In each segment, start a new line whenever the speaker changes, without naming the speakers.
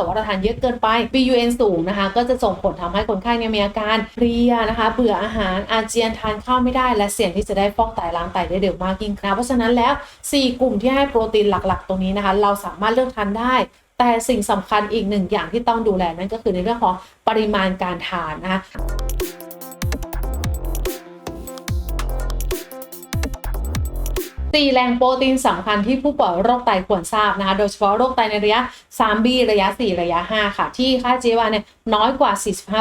กิดว่าเราทานเยอะเกินไป BUN สูงนะคะ ก็จะส่งผลทำให้คนไข้เนี่ยมีอาการเพลียนะคะ เบื่ออาหารอาเจียนทานข้าวไม่ได้ และเสี่ยงที่จะได้ฟอกไตล้างไตได้เร็วมากยิ่งขึ้นเพราะฉะนั้นแล้ว 4 กลุ่มที่ให้โปรตีนหลักๆ ตรงนี้นะคะ เราสามารถเลือกทานได้แต่สิ่งสำคัญอีกหนึ่งอย่างที่ต้องดูแลนั่นก็คือในเรื่องของปริมาณการทานนะคะ สี่แหล่งโปรตีนสำคัญที่ผู้ป่วยโรคไตควรทราบนะคะ โดยเฉพาะโรคไตในระยะ 3B ระยะ 4 ระยะ 5 ค่ะ ที่ค่า GWA เนี่ยน้อยกว่า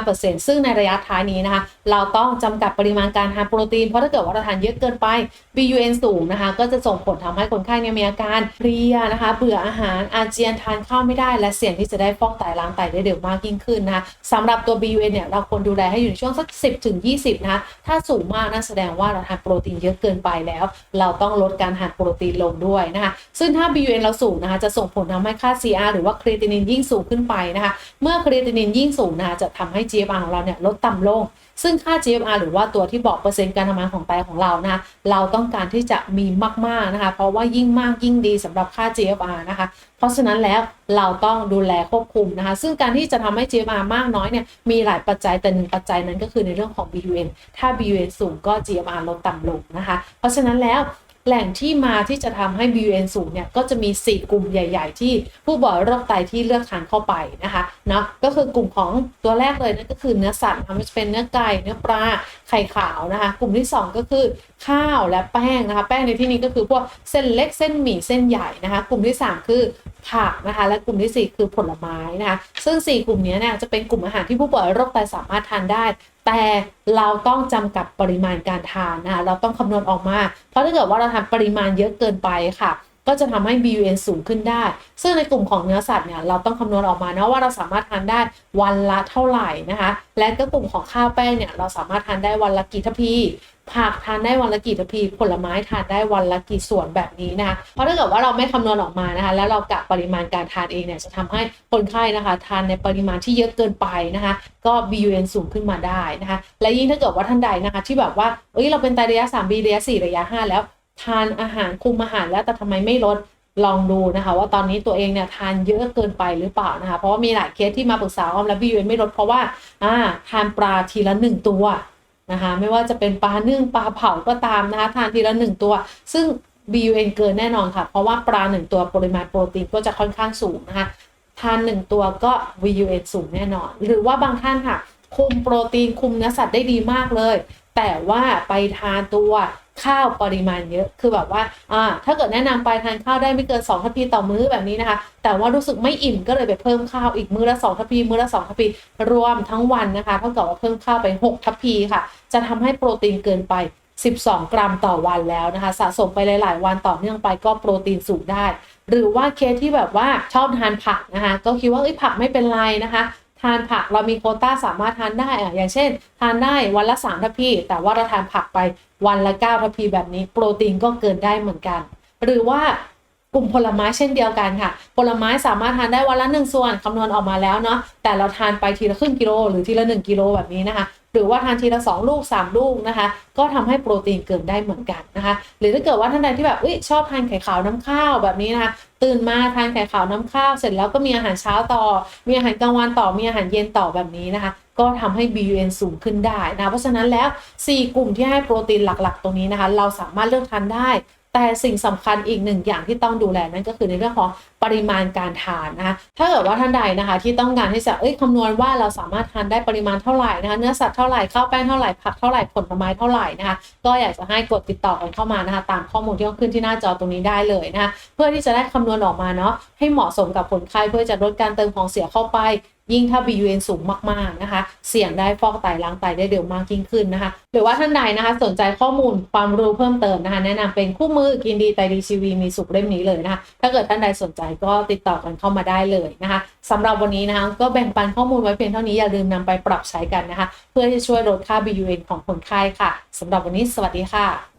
45%ซึ่งในระยะท้ายนี้นะคะ เราต้องจำกัดปริมาณการทานโปรตีน เพราะถ้าเกิดว่าเราทานเยอะเกินไป BUN สูงนะคะ ก็จะส่งผลทำให้คนไข้เนี่ยมีอาการเพลียนะคะ เบื่ออาหาร อาเจียนทานข้าวไม่ได้ และเสี่ยงที่จะได้ฟอกไตล้างไตได้เร็วมากยิ่งขึ้นนะคะสำหรับตัว BUN เนี่ยเราควรดูแลให้อยู่ในช่วงสัก 10ถึง20 นะคะ ถ้าสูงมากนั่นแสดงว่าเราทานโปรตีนเยอะเกินไปแล้ว เราต้องลดการทานโปรตีนลงด้วยนะคะซึ่งถ้า BUN เราสูงนะคะจะส่งผลทำให้ค่า CR หรือว่าครีตินินยิ่งสูงขึ้นไปนะคะเมื่อครีตินินยิ่งสูงนะคะจะทำให้ GFR ของเราเนี่ยลดต่ำลง ซึ่งค่า GFR หรือว่าตัวที่บอกเปอร์เซ็นต์การทำงานของไตของเรานะะเราต้องการที่จะมีมากๆนะคะเพราะว่ายิ่งมากยิ่งดีสำหรับค่า GFR นะคะเพราะฉะนั้นแล้วเราต้องดูแลควบคุมนะคะ ซึ่งการที่จะทำให้ GFR มากน้อยเนี่ยมีหลายปัจจัยแต่หนึ่งปัจจัยนั้นก็คือในเรื่องของ BUN ถ้า BUN สูงก็ GFR ลดต่ำลงนะคะ เพราะฉะนั้นแล้ว แหล่งที่มาที่จะทำให้ BUN สูงเนี่ยก็จะมี 4 กลุ่มใหญ่ ๆ ที่ผู้ป่วยโรคไตที่เลือกทานเข้าไปนะคะเนาะก็คือกลุ่มของตัวแรกเลยนั่นก็คือเนื้อสัตว์นะคะไม่ว่าจะเป็นเนื้อไก่เนื้อปลาไข่ขาวนะคะ กลุ่มที่ 2 ก็คือข้าวและแป้งนะคะ แป้งในที่นี้ก็คือพวกเส้นเล็กเส้นหมี่เส้นใหญ่นะคะ กลุ่มที่ 3 คือผักนะคะ และกลุ่มทีสี่ 4 คือผลไม้นะคะ ซึ่ง 4 กลุ่มนี้เนี่ยจะเป็นกลุ่มอาหารที่ผู้ป่วยโรคไตสามารถทานได้ แต่เราต้องจำกัดปริมาณการทานนะคะเราต้องคำนวณออกมา เพราะถ้าเกิดว่าเราทานปริมาณเยอะเกินไปค่ะ ก็จะทำให้ BUN สูงขึ้นได้ ซึ่งในกลุ่มของเนื้อสัตว์เนี่ยเราต้องคำนวณออกมานะว่าเราสามารถทานได้วันละเท่าไหร่นะคะ และก็กลุ่มของข้าวแป้งเนี่ยเราสามารถทานได้วันละกี่ทัพพีผักทานได้วันละกี่ทัพีผลไม้ทานได้วันละกี่ส่วนแบบนี้นะคะเพราะถ้าเกิดว่าเราไม่คำนวณออกมานะคะ แล้วเรากะปริมาณการทานเองเนี่ยจะทำให้คนไข้นะคะ ทานในปริมาณที่เยอะเกินไปนะคะ ก็ BUN สูงขึ้นมาได้นะคะ และยิ่งถ้าเกิดว่าท่านใดนะคะ ที่แบบว่าเอ้ยเราเป็นไตระยะ 3B ระยะ 4 ระยะ 5 แล้ว ทานอาหารคุมอาหารแล้วแต่ทำไมไม่ลดลองดูนะคะ ว่าตอนนี้ตัวเองเนี่ยทานเยอะเกินไปหรือเปล่านะคะ เพราะว่ามีหลายเคสที่มาปรึกษาออมและ BUN ไม่ลดเพราะว่าอ่าทานปลาทีละหนึ่งตัวนะคะไม่ว่าจะเป็นปลานึ่งปลาเผาก็ตามนะคะทานทีละหนึ่งตัว ซึ่ง BUN เกินแน่นอนค่ะ เพราะว่าปลาหนึ่งตัวปริมาณโปรตีนก็จะค่อนข้างสูงนะคะทานหนึ่งตัวก็ VUN สูงแน่นอน หรือว่าบางท่านค่ะ คุมโปรตีนคุมเนื้อสัตว์ได้ดีมากเลย แต่ว่าไปทานตัว ข้าวปริมาณเยอะ คือแบบว่าอ่าถ้าเกิดแนะนำไปทานข้าวได้ไม่เกิน2ทัพพีต่อมื้อแบบนี้นะคะ แต่ว่ารู้สึกไม่อิ่มก็เลยไปเพิ่มข้าวอีกมื้อละ2ทัพพีมื้อละ2ทัพพีรวมทั้งวันนะคะเท่ากับว่าเพิ่มข้าวไป 6 ทัพพีค่ะ จะทำให้โปรตีนเกินไป 12 กรัมต่อวันแล้วนะคะ สะสมไปหลาย ๆ วันต่อเนื่องไปก็โปรตีนสูงได้ หรือว่าเคสที่แบบว่าชอบทานผักนะคะ ก็คิดว่าเอ้ผักไม่เป็นไรนะคะ ทานผักเรามีโคต้าสามารถทานได้อะอย่างเช่น ทานได้วันละ3ทัพพี แต่ว่าเราทานผักไปวันละ9ทัพพีแบบนี้ โปรตีนก็เกินได้เหมือนกัน หรือว่ากลุ่มผลไม้เช่นเดียวกันค่ะ ผลไม้สามารถทานได้วันละหนึ่งส่วนคำนวณออกมาแล้วเนาะแต่เราทานไปทีละครึ่งกิโลหรือทีละ1กิโลแบบนี้นะคะ รือว่าทานทีละ2ลูก 3 ลูกนะคะ ก็ทำให้โปรตีนเกินได้เหมือนกันนะคะ หรือถ้าเกิดว่าท่านใดที่แบบอยชอบทานไข่ขาวน้ำข้าวแบบนี้นะคะตื่นมาทานไข่ขาวน้ำข้าวเสร็จแล้วก็มีอาหารเช้าต่อ มีอาหารกลางวันต่อมีอาหารเย็นต่อแบบนี้นะคะ ก็ทำให้ BUN สูงขึ้นได้นะเพราะฉะนั้นแล้ว 4 กลุ่มที่ให้โปรตีนหลักๆ ตรงนี้นะคะ เราสามารถเลือกทานได้ แต่สิ่งสำคัญอีกหนึ่งอย่างที่ต้องดูแลนั่นก็คือในเรื่องของปริมาณการทานนะคะ ถ้าเกิดว่าท่านใดนะคะ ที่ต้องการที่จะเอ้ยคำนวณว่าเราสามารถทานได้ปริมาณเท่าไหร่นะคะ เนื้อสัตว์เท่าไหร่ข้าวแป้งเท่าไหร่ผักเท่าไหร่ผลไม้เท่าไหร่นะคะ ก็อยากจะให้กดติดต่อกันเข้ามานะคะ ตามข้อมูลที่ขึ้นที่หน้าจอตรงนี้ได้เลยนะคะ เพื่อที่จะได้คำนวณออกมาเนาะให้เหมาะสมกับคนไข้เพื่อจะลดการเติมของเสียเข้าไป ยิ่งถ้า BUN สูงมากๆนะคะ เสี่ยงได้ฟอกไตล้างไตได้เร็วมากยิ่งขึ้นนะคะ หรือว่าท่านใดนะคะ สนใจข้อมูลความรู้เพิ่มเติมนะคะ แนะนำเป็นคู่มือกินดีไตดีชีวีมีสุขเล่มนี้เลยนะคะ ถ้าเกิดท่านใดสนใจก็ติดต่อกันเข้ามาได้เลยนะคะสำหรับวันนี้นะคะก็แบ่งปันข้อมูลไว้เพียงเท่านี้อย่าลืมนำไปปรับใช้กันนะคะ เพื่อที่ช่วยลดค่า BUN ของคนไข้ค่ะสำหรับวันนี้สวัสดีค่ะ